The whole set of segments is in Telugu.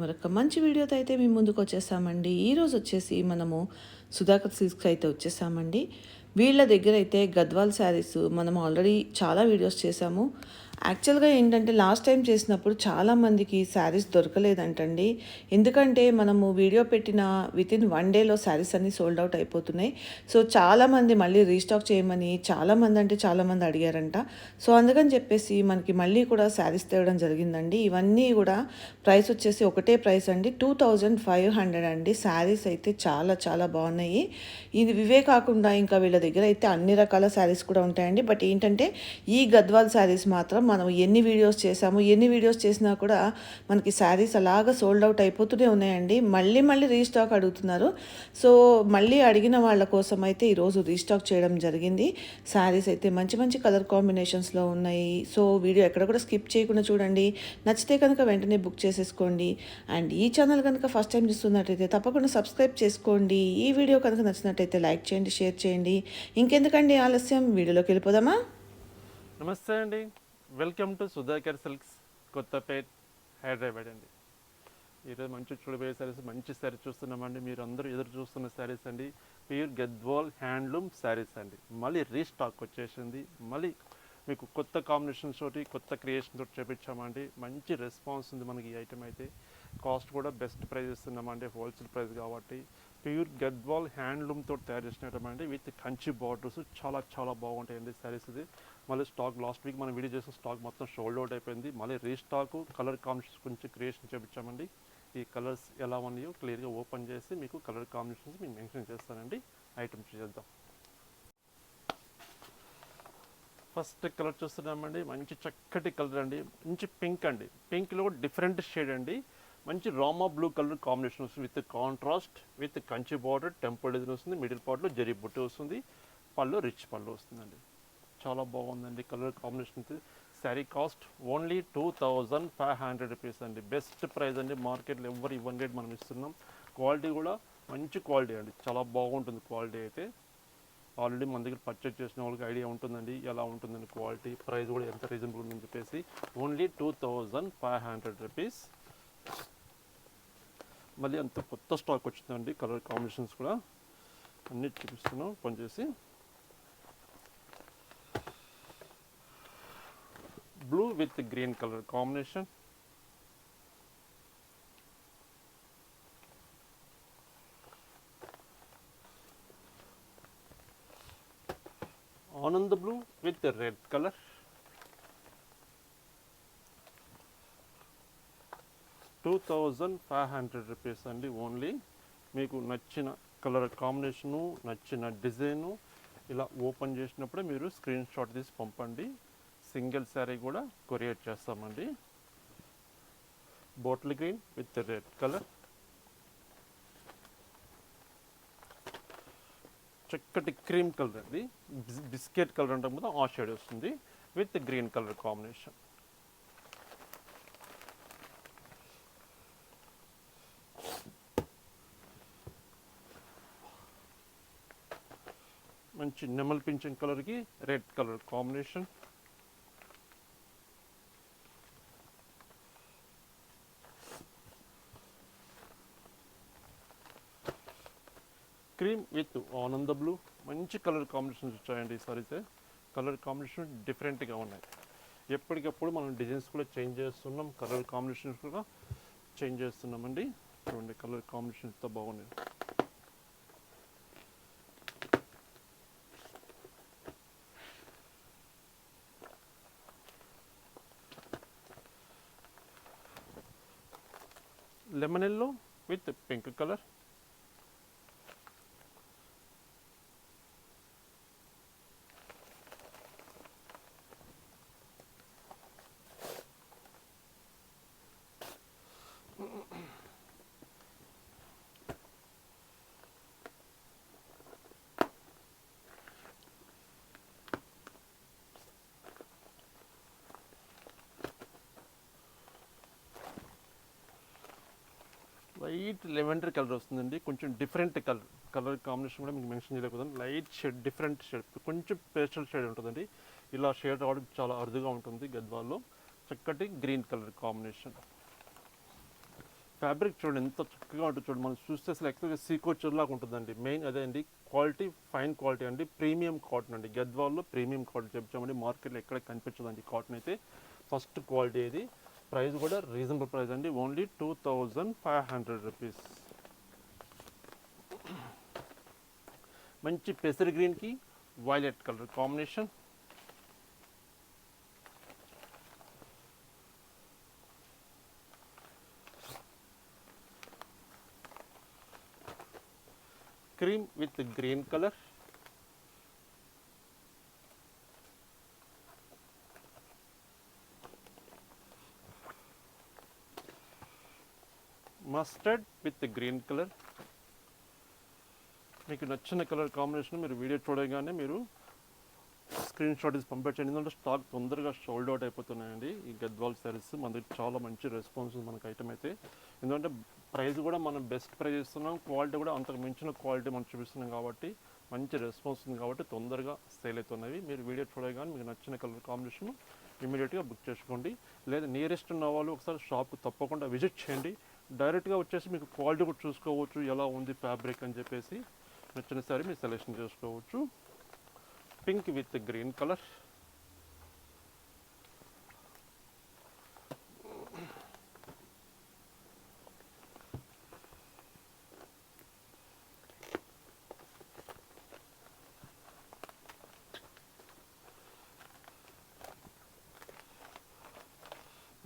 మరొక మంచి వీడియోతో అయితే మేము ముందుకు వచ్చేసామండి. ఈరోజు వచ్చేసి మనము సుధాకర్ సిల్క్స్ అయితే వచ్చేసామండి. వీళ్ళ దగ్గర అయితే గద్వాల్ శారీస్ మనం ఆల్రెడీ చాలా వీడియోస్ చేసాము యాక్చువల్గా ఏంటంటే లాస్ట్ టైం చేసినప్పుడు చాలామందికి శారీస్ దొరకలేదంటండి. ఎందుకంటే మనము వీడియో పెట్టిన విత్ ఇన్ వన్ డేలో శారీస్ అన్నీ సోల్డ్ అవుట్ అయిపోతున్నాయి. సో చాలామంది మళ్ళీ రీస్టాక్ చేయమని చాలామంది అంటే చాలామంది అడిగారంట. సో అందుకని చెప్పేసి మనకి మళ్ళీ కూడా శారీస్ తేవడం జరిగిందండి. ఇవన్నీ కూడా ప్రైస్ వచ్చేసి ఒకటే ప్రైస్ అండి. టూ థౌజండ్ ఫైవ్ హండ్రెడ్ అండి. శారీస్ అయితే చాలా చాలా బాగున్నాయి. ఇది ఇవే కాకుండా ఇంకా వీళ్ళ దగ్గర అయితే అన్ని రకాల శారీస్ కూడా ఉంటాయండి. బట్ ఏంటంటే ఈ గద్వాల్ శారీస్ మాత్రం మనం ఎన్ని వీడియోస్ చేసాము ఎన్ని వీడియోస్ చేసినా కూడా మనకి శారీస్ అలాగా సోల్డ్ అవుట్ అయిపోతూనే ఉన్నాయండి. మళ్ళీ మళ్ళీ రీస్టాక్ అడుగుతున్నారు. సో మళ్ళీ అడిగిన వాళ్ళ కోసం అయితే ఈరోజు రీస్టాక్ చేయడం జరిగింది. శారీస్ అయితే మంచి మంచి కలర్ కాంబినేషన్స్లో ఉన్నాయి. సో వీడియో ఎక్కడ కూడా స్కిప్ చేయకుండా చూడండి. నచ్చితే కనుక వెంటనే బుక్ చేసేసుకోండి. అండ్ ఈ ఛానల్ కనుక ఫస్ట్ టైం చూస్తున్నట్టయితే తప్పకుండా సబ్స్క్రైబ్ చేసుకోండి. ఈ వీడియో కనుక నచ్చినట్టయితే లైక్ చేయండి షేర్ చేయండి. ఇంకెందుకండి ఆలస్యం? వీడియోలోకి వెళ్ళిపోదామా? నమస్తే అండి. Welcome to Sudhakar silks Kothapet Hyderabad అండి. ఈరోజు మంచి చూడబోయే శారీస్ మంచి శారీ చూస్తున్నామండి. మీరు అందరూ ఎదురు చూస్తున్న శారీస్ అండి. ప్యూర్ గద్వాల్ హ్యాండ్లూమ్ శారీస్ అండి. మళ్ళీ రీస్టాక్ వచ్చేసింది. మళ్ళీ మీకు కొత్త కాంబినేషన్స్ తోటి కొత్త క్రియేషన్ తోటి చేపించామండి. మంచి రెస్పాన్స్ ఉంది మనకి ఈ ఐటమ్ అయితే. కాస్ట్ కూడా బెస్ట్ ప్రైస్ ఇస్తున్నామండి. హోల్సేల్ ప్రైస్ కాబట్టి ప్యూర్ గద్వాల్ హ్యాండ్లూమ్ తోటి తయారు అండి విత్ కంచి బార్డర్స్ చాలా చాలా బాగుంటాయండి శారీస్ ఇది. మళ్ళీ స్టాక్ లాస్ట్ వీక్ మనం వీడియో చేసిన స్టాక్ మొత్తం షోల్డ్ అవుట్ అయిపోయింది. మళ్ళీ రీస్టాక్ కలర్ కాంబినేషన్స్ కొంచెం క్రియేషన్ చేపించామండి. ఈ కలర్స్ ఎలా ఉన్నాయో క్లియర్గా ఓపెన్ చేసి మీకు కలర్ కాంబినేషన్స్ మీకు మెన్షన్ చేస్తానండి. ఐటమ్ చేద్దాం ఫస్ట్ కలర్ చూస్తున్నామండి. మంచి చక్కటి కలర్ అండి. మంచి పింక్ అండి. పింక్లో డిఫరెంట్ షేడ్ అండి. మంచి రామా బ్లూ కలర్ కాంబినేషన్ వస్తుంది with contrast with Kanchi border temple design వస్తుంది. మిడిల్ పార్ట్లో జరీ బుట్ట వస్తుంది. పళ్ళు రిచ్ పళ్ళు వస్తుందండి. చాలా బాగుందండి colour combination sari cost only two thousand five hundred rupees అండి. బెస్ట్ ప్రైస్ అండి. మార్కెట్లో ఎవరు ఇవ్వండి మనం ఇస్తున్నాం. క్వాలిటీ కూడా మంచి క్వాలిటీ అండి. చాలా బాగుంటుంది క్వాలిటీ అయితే. ఆల్రెడీ మన దగ్గర పర్చేజ్ చేసిన వాళ్ళకి ఐడియా ఉంటుందండి. ఎలా ఉంటుందండి క్వాలిటీ ప్రైస్ కూడా ఎంత రీజనబుల్ ఉందని చెప్పేసి. Only two thousand five hundred rupees. మళ్ళీ అంత కొత్త స్టాక్ వచ్చిందండి కలర్ కాంబినేషన్స్ కూడా. అన్నీ చూపిస్తున్నాం. పనిచేసి. Blue with green colour combination Ananda blue with red colour two thousand five hundred rupees అండి ఓన్లీ మీకు నచ్చిన కలర్ కాంబినేషను నచ్చిన డిజైను ఇలా ఓపెన్ చేసినప్పుడే మీరు స్క్రీన్ షాట్ తీసి పంపండి. సింగిల్ శారీ కూడా కొరియర్ చేస్తామండి. Bottle green with red colour చక్కటి క్రీమ్ కలర్ అండి. బిస్కెట్ కలర్ ఉండడం కూడా ఆ షేడ్ వస్తుంది. విత్ గ్రీన్ కలర్ కాంబినేషన్ మంచి నెమల్ పింఛన్ కలర్కి red colour combination cream with ఆనంద బ్లూ. మంచి కలర్ కాంబినేషన్స్ వచ్చాయండి ఈసారి అయితే కలర్ కాంబినేషన్ డిఫరెంట్గా ఉన్నాయి. ఎప్పటికప్పుడు మనం డిజైన్స్ కూడా చేంజ్ చేస్తున్నాం. కలర్ కాంబినేషన్స్ కూడా చేంజ్ చేస్తున్నామండి. చూడండి కలర్ కాంబినేషన్స్తో బాగున్నాయి. Lemon yellow with pink colour. Light lavender colour వస్తుందండి. కొంచెం డిఫరెంట్ కలర్ కలర్ కాంబినేషన్ కూడా మీకు మెన్షన్ చేయలేకపోతుంది లైట్ షేడ్ డిఫరెంట్ షేడ్. కొంచెం పేస్టల్ షేడ్ ఉంటుందండి. ఇలా షేడ్ రావడం చాలా అరుదుగా ఉంటుంది గద్వాల్లో. చక్కటి గ్రీన్ కలర్ కాంబినేషన్. ఫ్యాబ్రిక్ చూడండి ఎంత చక్కగా ఉంటుంది చూడండి. మనం చూస్తే అసలు ఎక్కువగా సీకోచర్ లాగా ఉంటుందండి. మెయిన్ అదే అండి క్వాలిటీ ఫైన్ క్వాలిటీ అండి. ప్రీమియం కాటన్ అండి. గద్వాల్లో ప్రీమియం కాటన్ చెప్తామండి. మార్కెట్లో ఎక్కడ కనిపించదండి కాటన్ అయితే. ఫస్ట్ క్వాలిటీ ఇది ప్రైస్ కూడా రీజనబుల్ ప్రైస్ అండి. Only two thousand five hundred rupees మంచి పెసర్ గ్రీన్కి violet colour combination cream with the green color. Mustard with green colour మీకు నచ్చిన కలర్ కాంబినేషన్ మీరు వీడియో చూడగానే మీరు స్క్రీన్ షాట్ తీసి పంపించండి ఎందుకంటే స్టాక్ తొందరగా షోల్డ్ అవుట్ అయిపోతున్నాయండి. ఈ గద్వాల్ శారీస్ మన దగ్గర చాలా మంచి రెస్పాన్స్ ఉంది మనకి ఐటమ్ అయితే. ఎందుకంటే ప్రైస్ కూడా మనం బెస్ట్ ప్రైస్ ఇస్తున్నాం. క్వాలిటీ కూడా అంతకు మించిన క్వాలిటీ మనం చూపిస్తున్నాం కాబట్టి మంచి రెస్పాన్స్ ఉంది కాబట్టి తొందరగా సేల్ అవుతున్నవి. మీరు వీడియో చూడగానే మీకు నచ్చిన కలర్ కాంబినేషన్ ఇమీడియట్గా బుక్ చేసుకోండి. లేదా నియరెస్ట్ ఉన్న వాళ్ళు ఒకసారి షాప్కి తప్పకుండా విజిట్ చేయండి. డైరెక్ట్గా వచ్చేసి మీకు క్వాలిటీ కూడా చూసుకోవచ్చు ఎలా ఉంది ఫ్యాబ్రిక్ అని చెప్పేసి నచ్చిన సారీ మీరు సెలెక్షన్ చేసుకోవచ్చు. Pink with green colour.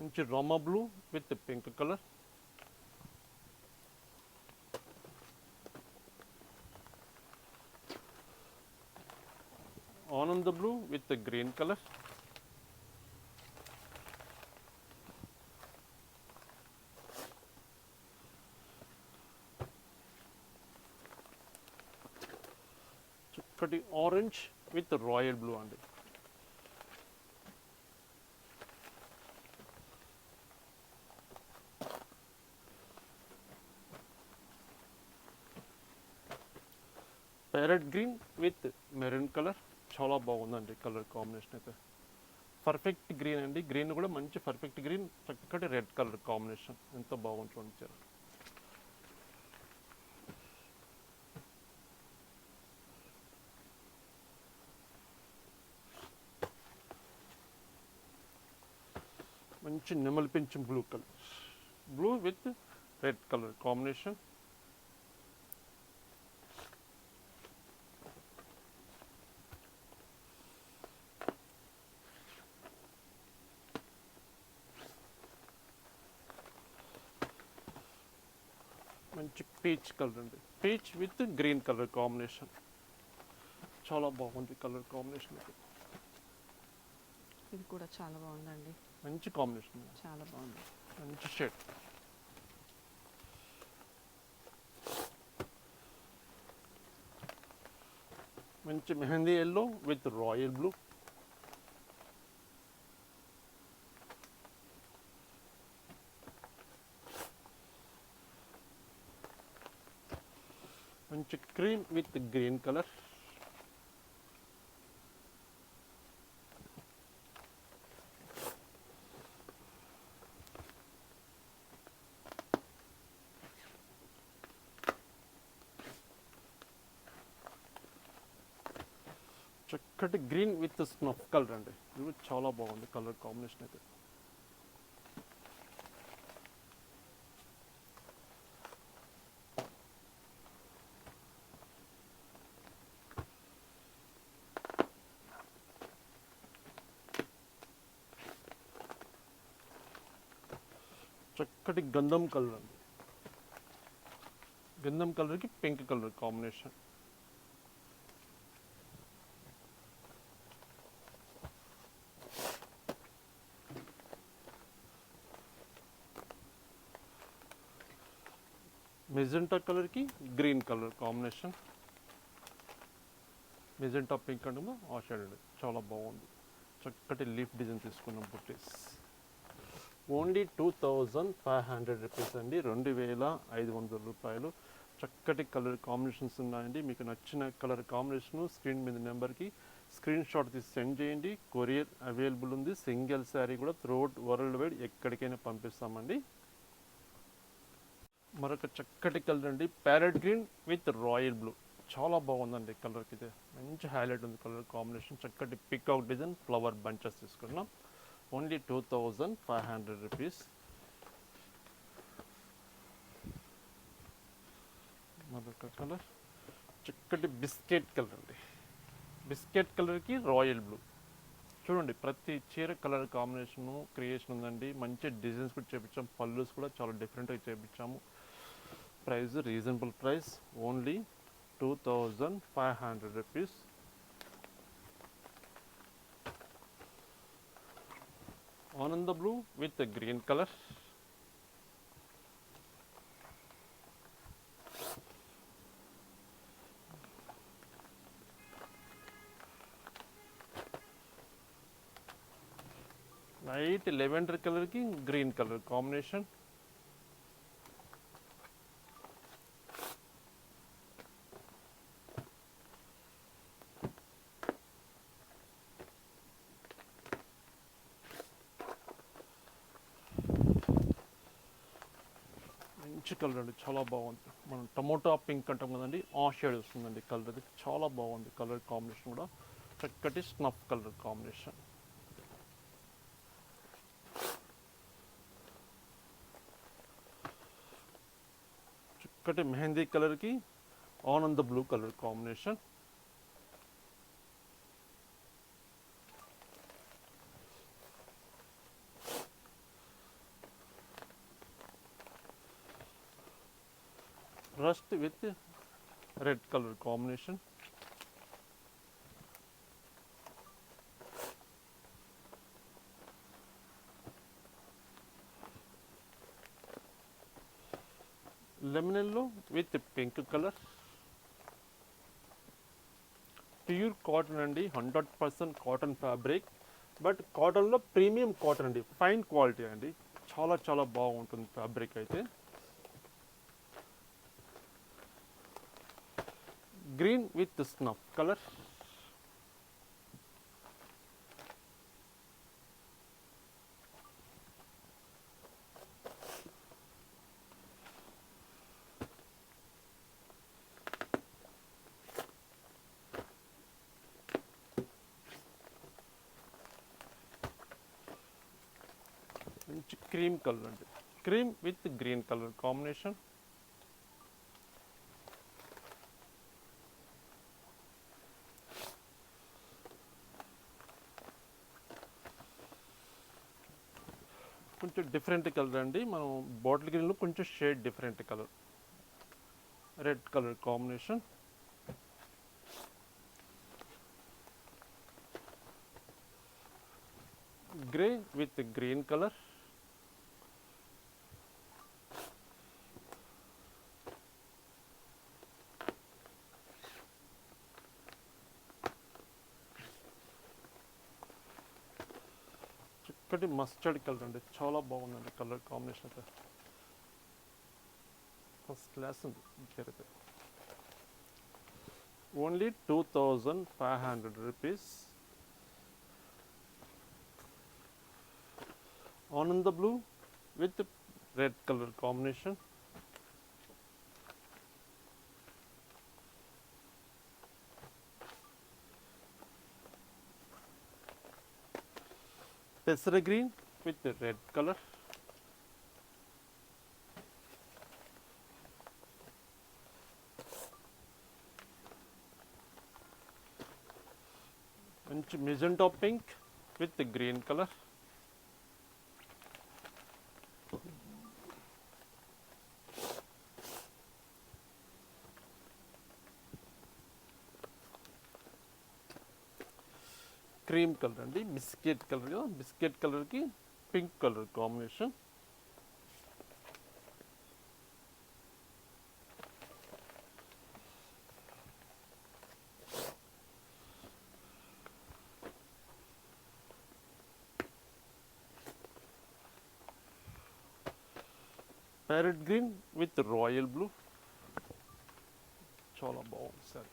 మంచి Rama blue with pink colour. blue with the green color. Pretty orange with the royal blue on it. parrot green with maroon color చాలా బాగుందండి కలర్ కాంబినేషన్ అయితే. పర్ఫెక్ట్ గ్రీన్ అండి. గ్రీన్ కూడా మంచి పర్ఫెక్ట్ గ్రీన్ చక్కటి రెడ్ కలర్ కాంబినేషన్. ఎంత బాగుంది చూడండి చీర. మంచి నెమలి పెంచిన blue colour blue with red colour combination మంచి పీచ్ కలర్ అండి peach with green colour combination. చాలా బాగుంది కలర్ కాంబినేషన్ ఇది కూడా చాలా బాగుందండి. మంచి కాంబినేషన్ చాలా బాగుంది. మంచి షర్ట్ మంచి mehndi yellow with royal blue మంచి with the గ్రీన్ కలర్ చక్కటి గ్రీన్ విత్ స్నఫ్ కలర్ అండి ఇది చాలా బాగుంది కలర్ కాంబినేషన్ అయితే చక్కటి గంధం కలర్ అండి గంధం కలర్కి పింక్ కలర్ కాంబినేషన్ మెజెంటా కలర్కి green colour combination magenta pink అంటే ఆ షేడ్ అండి చాలా బాగుంది చక్కటి లీఫ్ డిజైన్ తీసుకున్నాం బుట్టీస్ only two thousand five hundred rupees అండి. రెండు వేల ఐదు వందల రూపాయలు. చక్కటి కలర్ కాంబినేషన్స్ ఉన్నాయండి. మీకు నచ్చిన కలర్ కాంబినేషన్ స్క్రీన్ మీద నెంబర్కి స్క్రీన్ షాట్ తీసి సెండ్ చేయండి. కొరియర్ అవైలబుల్ ఉంది. సింగిల్ శారీ కూడా త్రూఅవుట్ వరల్డ్ వైడ్ ఎక్కడికైనా పంపిస్తామండి. మరొక చక్కటి కలర్ అండి. Parrot green with royal blue. చాలా బాగుందండి కలర్కి. ఇది మంచి హైలైట్ ఉంది కలర్ కాంబినేషన్. చక్కటి పికాక్ డిజైన్ ఫ్లవర్ బంచెస్ తీసుకున్నాం. Only two rupees five hundred rupees మరొక కలర్ చక్కటి బిస్కెట్ కలర్ అండి. బిస్కెట్ కలర్కి రాయల్ బ్లూ. చూడండి ప్రతి చీర కలర్ కాంబినేషను క్రియేషన్ ఉందండి. మంచి డిజైన్స్ కూడా చేపించాము పళ్ళుస్ కూడా చాలా డిఫరెంట్గా చేపించాము. Price reasonable price only two thousand five hundred rupees On in the blue with the green colors light lavender color ki green color combination. మంచి కలర్ అండి చాలా బాగుంది. మనం టమోటా పింక్ అంటాం కదండి ఆ షేడ్ వస్తుందండి కలర్ అది. చాలా బాగుంది కలర్ కాంబినేషన్ కూడా. చక్కటి స్నఫ్ కలర్ కాంబినేషన్. చక్కటి మెహందీ కలర్కి Ananda blue colour combination. With red colour combination lemon yellow with pink colour pure cotton అండి hundred percent cotton fabric but కాటన్లో ప్రీమియం కాటన్ అండి ఫైన్ క్వాలిటీ అండి. చాలా చాలా బాగుంటుంది ఫ్యాబ్రిక్ అయితే. green with the snuff. Color. cream color, cream with green color. Combination? కొంచెం డిఫరెంట్ కలర్ అండి. మనం బాటిల్ గ్రీన్లో కొంచెం shade different colour red colour combination grey with green colour చక్కటి మస్టర్డ్ కలర్ అండి చాలా బాగుందండి కలర్ కాంబినేషన్ అయితే. ఫస్ట్ క్లాస్ ఉంది ఇంకైతే only two thousand five hundred rupees Ananda blue with red colour combination పెసర గ్రీన్ విత్ రెడ్ కలర్ మంచి magenta pink with green colour Cream colour అండి బిస్కెట్ కలర్ కదా బిస్కెట్ కలర్కి pink colour combination parrot green with royal blue చాలా బాగుంది సార్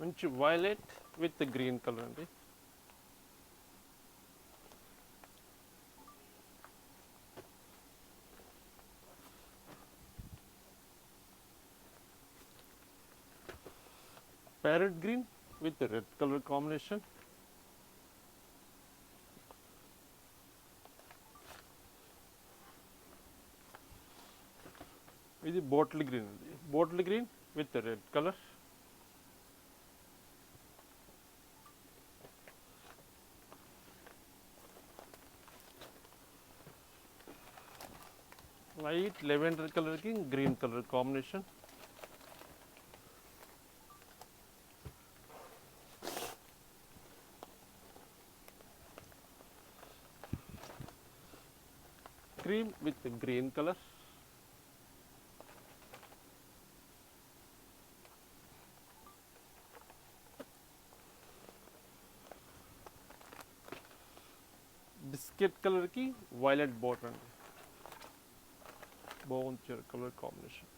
మంచి వైలెట్ విత్ గ్రీన్ కలర్ అండి. Parrot green with red colour combination ఇది బాటిల్ గ్రీన్ అండి. Bottle green with red colour light lavender కలర్కి green colour combination cream with green colour biscuit కలర్కి వైలెట్ బార్డర్ అండి బాగుంది చీర కలర్ కాంబినేషన్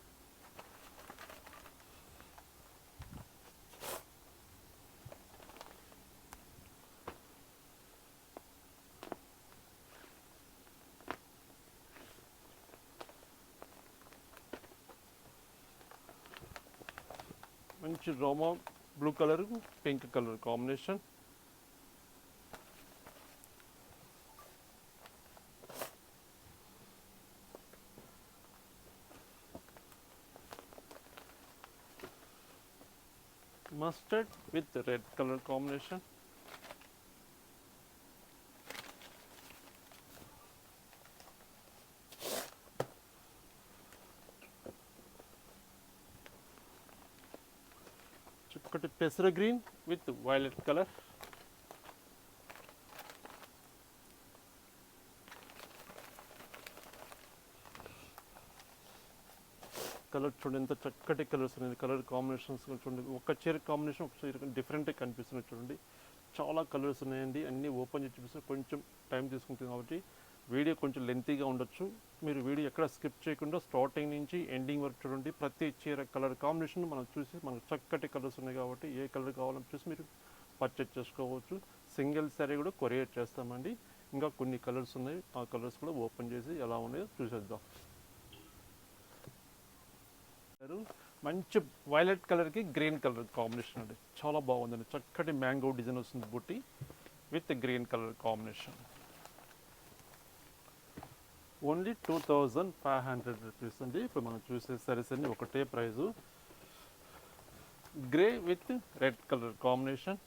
మంచి Roma blue colour pink colour combination mustard with red color combination. Chocolate pessar green with violet color. చూడండి ఎంత చక్కటి కలర్స్ ఉన్నాయి. కలర్ కాంబినేషన్స్ చూడండి ఒక చీర కాంబినేషన్ ఒక చీర డిఫరెంట్గా కనిపిస్తున్నాయి చూడండి. చాలా కలర్స్ ఉన్నాయండి అన్నీ ఓపెన్ చేసి చూపిస్తే కొంచెం టైం తీసుకుంటుంది కాబట్టి వీడియో కొంచెం లెంతీగా ఉండొచ్చు. మీరు వీడియో ఎక్కడ స్కిప్ చేయకుండా స్టార్టింగ్ నుంచి ఎండింగ్ వరకు చూడండి. ప్రతి చీర కలర్ కాంబినేషన్ మనం చూసి మనకు చక్కటి కలర్స్ ఉన్నాయి కాబట్టి ఏ కలర్ కావాలని చూసి మీరు పర్చేజ్ చేసుకోవచ్చు. సింగిల్ శారీ కూడా కొరియర్ చేస్తామండి. ఇంకా కొన్ని కలర్స్ ఉన్నాయి ఆ కలర్స్ కూడా ఓపెన్ చేసి ఎలా ఉన్నాయో చూసేద్దాం. మంచి వైలెట్ కలర్కి గ్రీన్ కలర్ కాంబినేషన్ అండి చాలా బాగుందండి. చక్కటి మ్యాంగో డిజైన్ వస్తుంది బుట్టి with green colour combination only two thousand five hundred rupees అండి. ఇప్పుడు మనం చూసే సారీస్ అన్ని ఒకటే price grey with red colour combination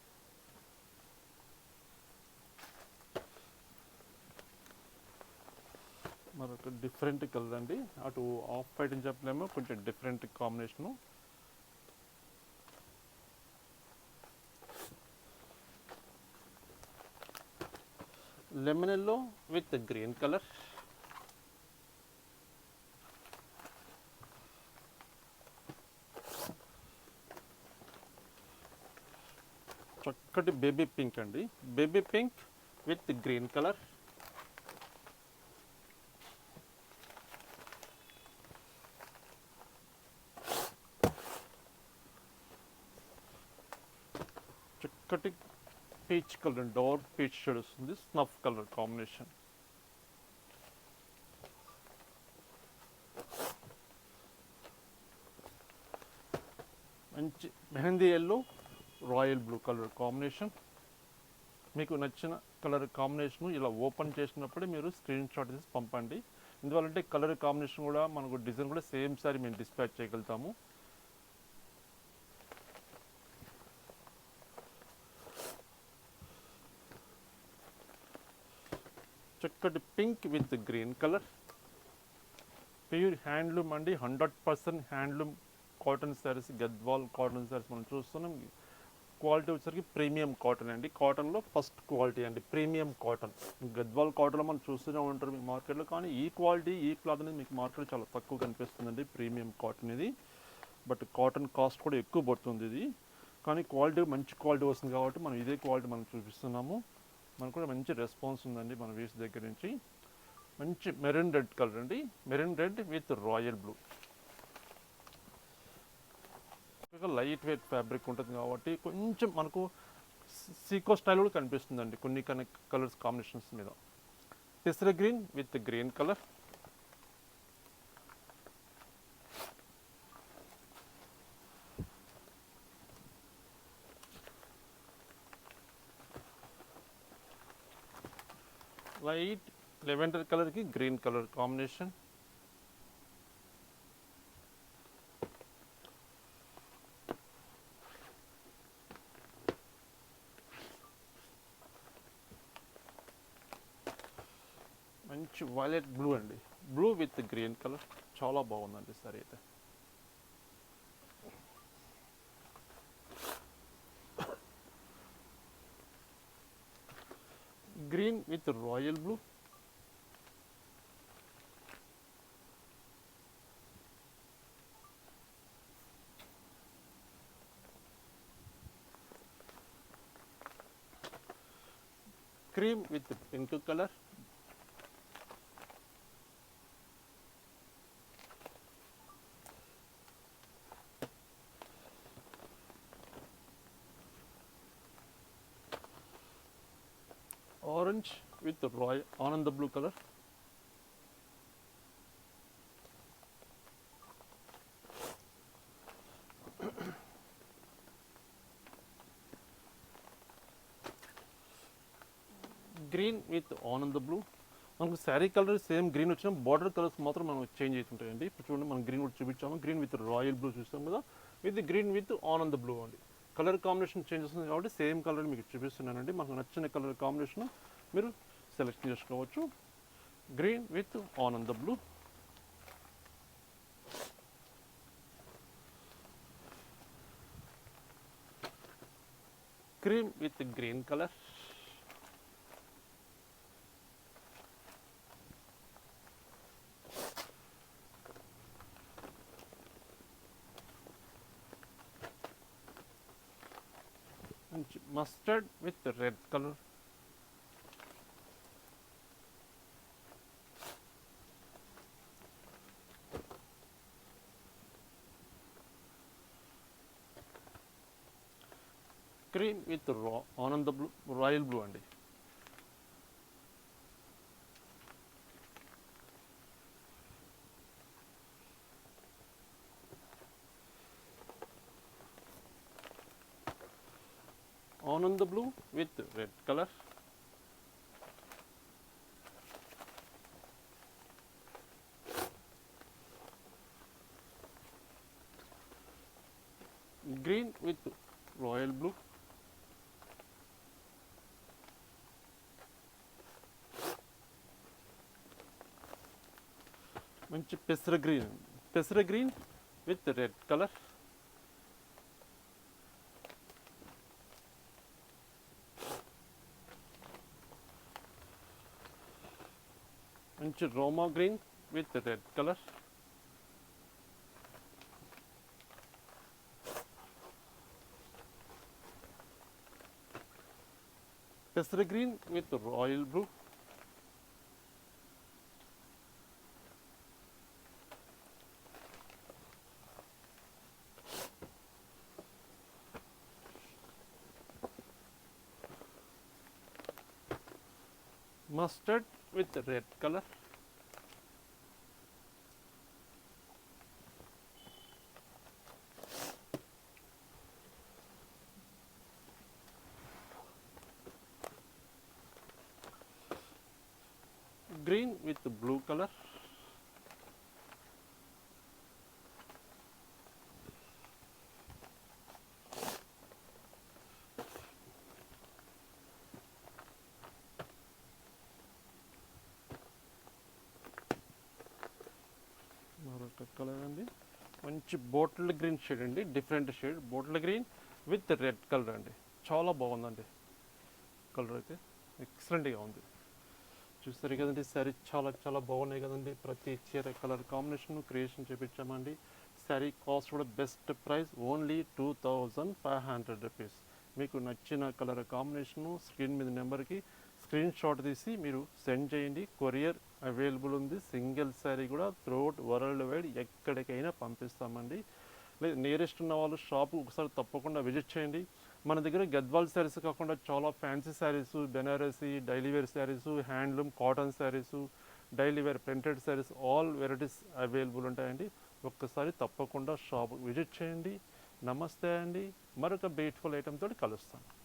మరొక డిఫరెంట్ కలర్ అండి అటు ఆఫ్ వైట్ అని చెప్పలేము కొంచెం different combination lemon yellow with green colour చక్కటి బేబీ పింక్ అండి. Baby pink with green colour చక్కటి peach colour dark peach shade వస్తుంది స్నఫ్ కలర్ కాంబినేషన్ మంచి mehndi yellow royal blue colour combination మీకు నచ్చిన కలర్ కాంబినేషన్ ఇలా ఓపెన్ చేసినప్పుడే మీరు స్క్రీన్ షాట్ తీసి పంపండి. ఎందువల్లంటే కలర్ కాంబినేషన్ కూడా మనకు డిజైన్ కూడా సేమ్ సారీ మేము డిస్పాచ్ చేయగలుగుతాము. Mustard pink with green colour. Pure handloom అండి hundred percent handloom cotton saris Gadwal cotton saris మనం చూస్తున్నాం. క్వాలిటీ వచ్చేసరికి ప్రీమియం కాటన్ అండి. కాటన్లో ఫస్ట్ క్వాలిటీ అండి ప్రీమియం కాటన్. గద్వాల్ కాటన్లో మనం చూస్తూనే ఉంటారు మీ మార్కెట్లో కానీ ఈ క్వాలిటీ ఈ క్లాత్ అనేది మీకు మార్కెట్లో చాలా తక్కువ కనిపిస్తుందండి ప్రీమియం కాటన్ ఇది. బట్ కాటన్ కాస్ట్ కూడా ఎక్కువ పడుతుంది ఇది. కానీ క్వాలిటీ మంచి క్వాలిటీ వస్తుంది కాబట్టి మనం ఇదే క్వాలిటీ మనం చూపిస్తున్నాము. మనకు కూడా మంచి రెస్పాన్స్ ఉందండి మన వీస్ దగ్గర నుంచి. మంచి మెరూన్ రెడ్ కలర్ అండి. Maroon red with royal blue. Light weight fabric ఉంటుంది కాబట్టి కొంచెం మనకు సీకో స్టైల్ కూడా కనిపిస్తుందండి కొన్ని కొన్ని కలర్స్ కాంబినేషన్స్ మీద. పెసర green with green colour. Light lavender కలర్కి గ్రీన్ కలర్ కాంబినేషన్. మంచి వైలెట్ బ్లూ అండి. Blue with green colour. చాలా బాగుందండి సరే అయితే. green with royal blue. Cream with pink color. Royal anand blue color. Green with Ananda blue మనకు శారీ కలర్ సేమ్ గ్రీన్ వచ్చిన బార్డర్ కలర్స్ మాత్రం మనం చేంజ్ అవుతుంటాయండి ఇప్పుడు చూడండి మనం గ్రీన్ కూడా చూపించాము. గ్రీన్ విత్ రాయల్ బ్లూ చూస్తాం కదా. With green with Ananda blue అండి. కలర్ కాంబినేషన్ చేంజ్ వస్తుంది కాబట్టి సేమ్ కలర్ మీకు చూపిస్తున్నానండి. మనకు నచ్చిన కలర్ కాంబినేషన్ మీరు సెలెక్ట్ చేసుకోవచ్చు green with Ananda blue cream with green colour మంచి మస్టర్డ్ విత్ రెడ్ విత్ రా ఆనంద బ్లూ రాయల్ బ్లూ అండి Ananda blue with red colour green with royal blue మంచి పెసర గ్రీన్ పెసర గ్రీన్ విత్ రెడ్ కలర్ మంచి Roma green with red colour పెసర green with royal blue mustard with red color bottle green shade అండి different shade. Bottle green with red colour అండి. చాలా బాగుందండి. కలర్ అయితే ఎక్సలెంట్గా ఉంది. చూస్తారు కదండి శారీ చాలా చాలా బాగున్నాయి కదండి. ప్రతి చీర కలర్ కాంబినేషన్ క్రియేషన్ చేపించామండి. శారీ కాస్ట్ కూడా best price only two thousand five hundred rupees. మీకు నచ్చిన కలర్ కాంబినేషను స్క్రీన్ మీద నెంబర్కి స్క్రీన్ షాట్ తీసి మీరు సెండ్ చేయండి. కొరియర్ అవైలబుల్ ఉంది. సింగిల్ శారీ కూడా త్రూఅవుట్ వరల్డ్ వైడ్ ఎక్కడికైనా పంపిస్తామండి. లేదు నియరెస్ట్ ఉన్న వాళ్ళు షాప్ ఒకసారి తప్పకుండా విజిట్ చేయండి. మన దగ్గర గద్వాల్ శారీస్ కాకుండా చాలా fancy saris Banarasi daily wear saris handloom cotton saris daily wear printed saris all varieties available ఉంటాయండి. ఒక్కసారి తప్పకుండా షాప్ విజిట్ చేయండి. నమస్తే అండి. మరొక బ్యూటిఫుల్ ఐటెం తోటి కలుస్తాను